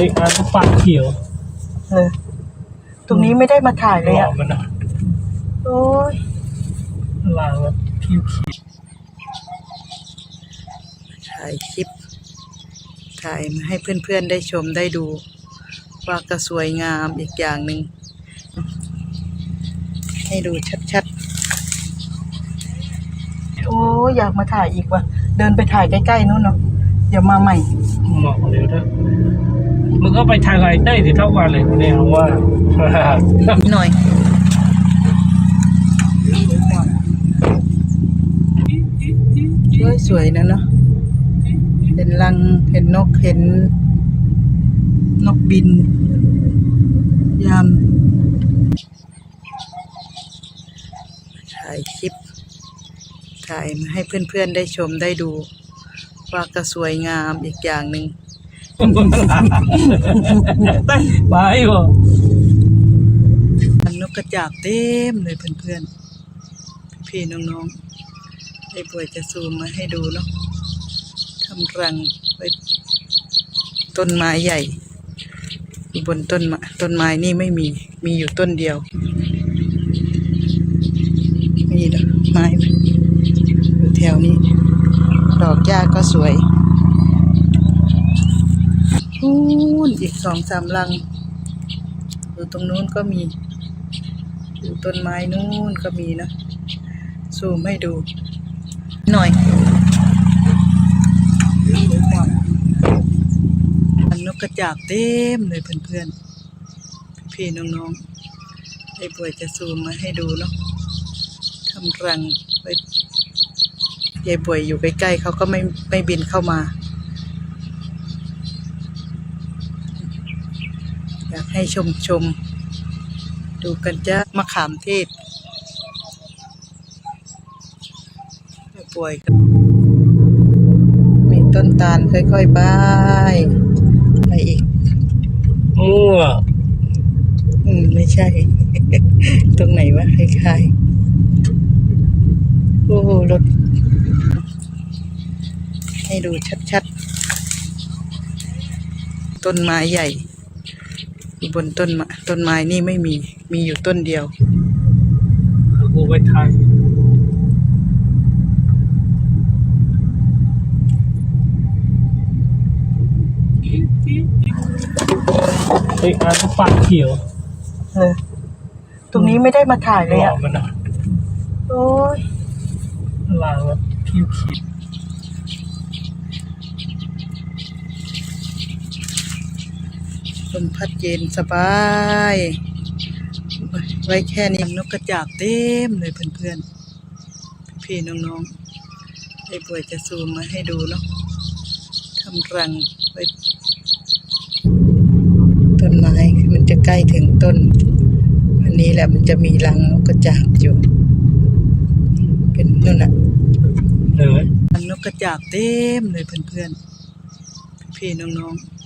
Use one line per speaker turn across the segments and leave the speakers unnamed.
ฮ้ยอันปากเขียว
เลยตรงนี้ไม่ได้มาถ่ายเลย
หล่
อะ
อมันอะ
โอ้ย
ลางแบบคิ้วขีด
ถ่ายคลิป ถ่ายมาให้เพื่อนๆได้ชมได้ดู ว่าก็สวยงามอีกอย่างหนึ่ง ให้ดูชัดๆ โอ้ยอยากมาถ่ายอีกว่ะ เดินไปถ่ายใกล้ๆนู้นเนาะเดี๋ยวมาใหม่
เหมาะเลยนะ มึงก็ไปทางไรได้สิเท่าวันเลยเนี่ยว่า
หน่อยสวยสวยๆนะเนาะเห็นรังเห็นนกเห็น นกบิน ยามถ่ายคลิป ถ่ายมาให้เพื่อนๆได้ชมได้ดู ว่าก็สวยงามอีกอย่างหนึ่ง
ไปบ่
มันนกกระจาบเต็มเลยเพื่อนๆ พี่น้องๆไอ้ป่วยจะซูมมาให้ดูเนาะทำรังไว้ต้นไม้ใหญ่อยู่บนต้นไม้ต้นไม้นี่ไม่มีมีอยู่ต้นเดียวนี่ดอกไม้อยู่แถวนี้ ดอกหญ้าก็สวย นู่นอีกสองสามลัง อยู่ตรงนู้นก็มี อยู่ต้นไม้นู้นก็มีนะซูมให้ดู หน่อยอันนกกระจาบเต็มเลยเพื่อนๆ พี่น้องๆ ไอ้ป่วยจะซูมมาให้ดูเนาะทำรังไว้ยายป่วยอยู่ใกล้ๆเขาก็ไม่ไม่บินเข้ามา อยาก ให้ชมชม ดูกันจ้ามะขามเทศไม่ป่วยกันมีต้นตาลค่อยๆไปไปอีก
มั่ว
อืมไม่ใช่ ตรงไหนวะคล้ายๆโอ้โหรถให้ดูชัดๆ ต้นไม้ใหญ่อยู่ บนต้นไม้ต้นไม้นี่ไม่มี มีอยู่ต้นเดียว
กูไปทางเฮ้ยอันปากเขียว
เลยตรงนี้ไม่ได้มาถ่าย
ห
เลย
ล่อ
อะ
มันอะ
โอ้ย
ลางแบบคิ้วขีด
มพัดเย็นสบาย ไว้แค่นี้นกกระจาบเต็มเลยเพื่อนๆ พี่ๆน้องๆไอ้ป่วยจะซูมมาให้ดูเนาะทำรังไว้ต้นไม้มันจะใกล้ถึงต้น อันนี้แหละมันจะมีรังนกกระจาบอยู่ เป็นนู่นน่ะ
เลย
รังนกกระจาบเต็มเลยเพื่อนๆ พี่ๆน้องๆ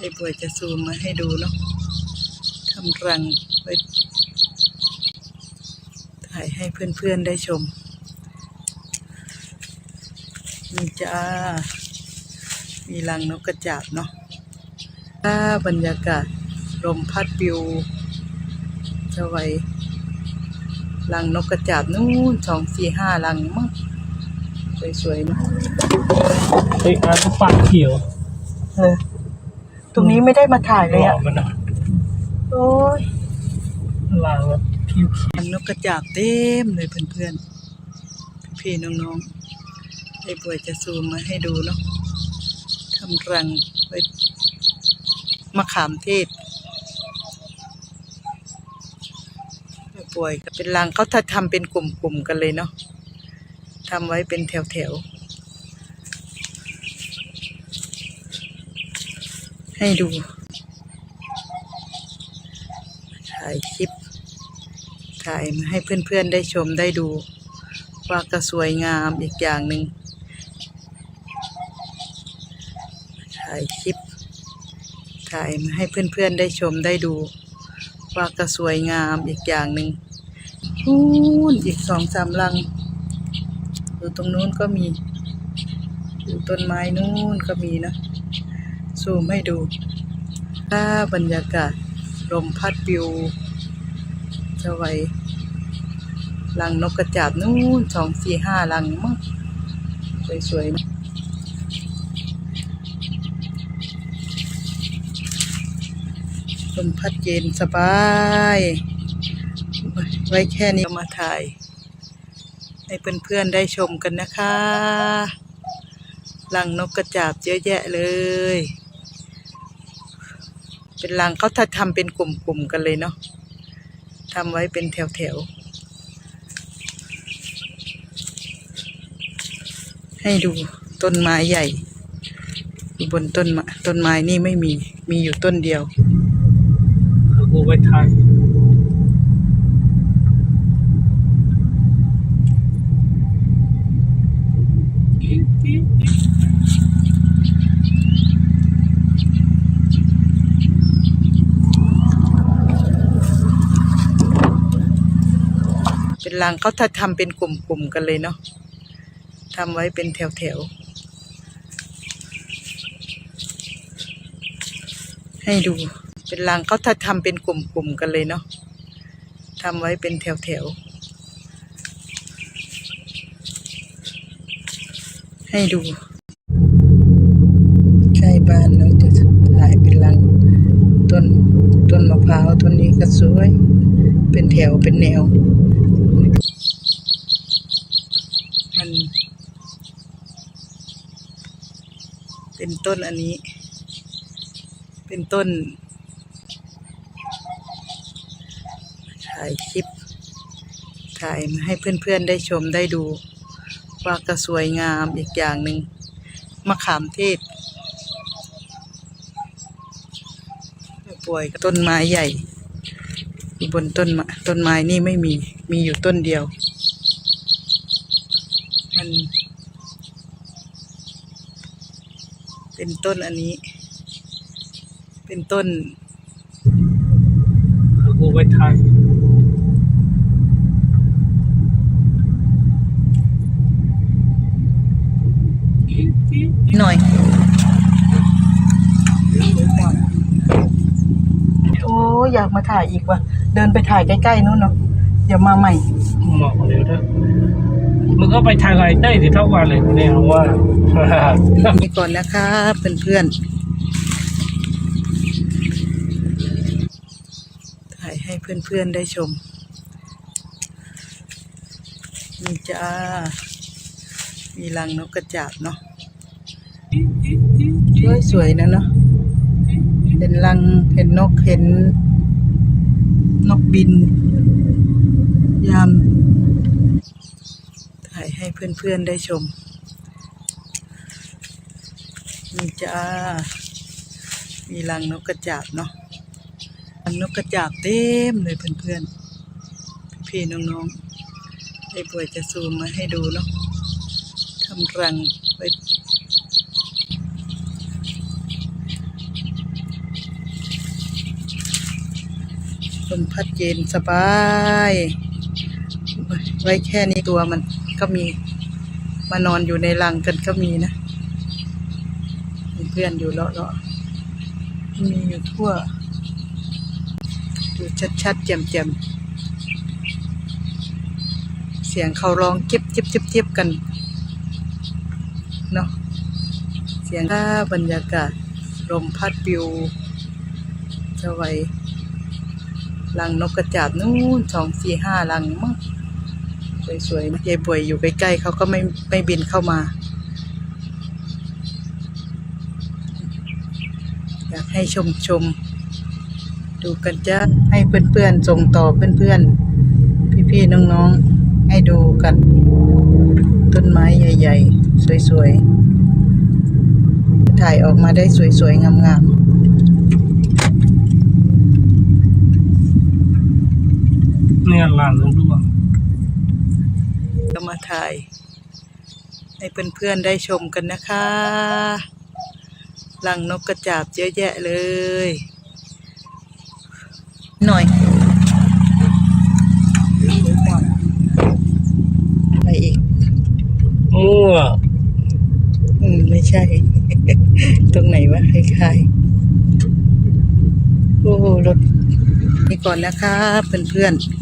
ไอ้ป่วยจะซูมมาให้ดูเนาะทำรังไว้ถ่ายให้เพื่อนๆได้ชมนี่จ้า มีรังนกกระจาบเนาะถ้าบรรยากาศลมพัดปิวจะไว้รังนกกระจาบนู่นสองสี่ห้ารังมั้งสวยๆเนอะ
เฮ้ยอันปากเขียว
เลยต รงนี้ไม่ได้มาถ่าย
ห
เลย
ล่อ
อะ
มันอะ
โอ้ย
ลางแบบคิ้วขีด
รังนกกระจาบเต็มเลยเพื่อนๆ พี่ๆน้องๆไอ้ป่วยจะซูมมาให้ดูเนาะทำรังไว้มะขามเทศไอ้ป่วยก็เป็นรังเขาถ้าทำเป็นกลุ่มๆกันเลยเนาะทำไว้เป็นแถวๆ ให้ดู ถ่ายคลิป ถ่ายมาให้เพื่อนๆได้ชมได้ดู ว่าก็สวยงามอีกอย่างหนึ่งถ่ายคลิป ถ่ายมาให้เพื่อนๆได้ชมได้ดู ว่าก็สวยงามอีกอย่างหนึ่งนู่นอีกสองสามลังอยู่ตรงนู้นก็มี อยู่ต้นไม้นู้นก็มีนะ ซูมให้ดูถ้าบรรยากาศลมพัดปิวจะไว้รังนกกระจาบนู่นสองสี่ห้ารังมั้งสวยๆลมพัดเย็นสบาย ไว้แค่นี้ก็มาถ่าย ให้เพื่อนๆได้ชมกันนะคะ รังนกกระจาบเยอะแยะเลย เป็นรังเขาถ้าทำเป็นกลุ่มๆกันเลยเนาะทำไว้เป็นแถวๆ ให้ดูต้นไม้ใหญ่อยู่บนต้นไม้ต้นไม้นี่ไม่มี มีอยู่ต้นเดียว
เอากูไปถ่าย
เป็นรังเขาถ้าทำเป็นกลุ่มๆกันเลยเนาะทำไว้เป็นแถวๆ ให้ดู เป็นรังเขาถ้าทำเป็นกลุ่มๆกันเลยเนาะทำไว้เป็นแถวๆ ให้ดูใกล้บ้านเราจะถ่ายเป็นรังต้นต้นมะพร้าวต้นนี้ก็สวย เป็นแถวเป็นแนว มัน เป็นต้นอันนี้ เป็นต้นถ่ายคลิป ถ่ายมาให้เพื่อนๆได้ชมได้ดู ว่าก็สวยงามอีกอย่างหนึ่งมะขามเทศป่วยต้นไม้ใหญ่อยู่บนต้นต้นไม้นี่ไม่มีมีอยู่ต้นเดียว มัน เป็นต้นอันนี้ เป็นต้น
เอากูไปถ่าย
หน่อย โอ้อยากมาถ่ายอีกว่ะ เดินไปถ่ายใกล้ๆนู้นเนาะเดี๋ยวมาใหม่
เหมาะเลยนะ มึงก็ไปถ่ายกับไอ้เต้ยสิเท่าวันเลยเนี่ยว่า
นี่ก่อนนะคะเพื่อนๆ ถ่ายให้เพื่อนๆได้ชม นี่จ้า มีรังนกกระจาบเนาะสวยๆนะเนาะเห็นรังเห็นนกเห็นนกบิน ยาม ถ่ายให้เพื่อนๆได้ชม นี่จ้า มีรังนกกระจาบเนาะรังนกกระจาบเต็มเลยเพื่อนๆ พี่ๆน้องๆไอ้ป่วยจะซูมมาให้ดูเนาะทำรังไว้ลมพัดเย็นสบาย ไว้แค่นี้ตัวมันก็มีมานอนอยู่ในรังกันก็มีนะมีเพื่อนอยู่เลาะๆมีอยู่ทั่วดูชัดๆแจ่มๆเสียงเขาร้องเจ็บเจ็บเจ็บเจ็บกันเนาะเสียงถ้าบรรยากาศลมพัดปลิวจะไว้รังนกกระจาบนู่นสองสี่ห้ารังมั้ง สวยๆนะยายบวยอยู่ใกล้ๆเขาก็ไม่ไม่บินเข้ามา อยากให้ชมชมดูกันจ้าให้เพื่อนๆส่งต่อเพื่อนๆ พี่ๆ น้องๆ ให้ดูกัน ต้นไม้ใหญ่ ๆ สวยๆ ถ่ายออกมาได้สวยๆ งามๆ
เนี่ยหลานลูด้วย
ก็มาถ่าย ให้เพื่อนๆได้ชมกันนะคะรังนกกระจาบเยอะแยะเลย หน่อยไปอีก
มั่ว
อืมไม่ใช่ ตรงไหนวะคล้ายอ้รถนี่ก่อนนะคะเพื่อนๆ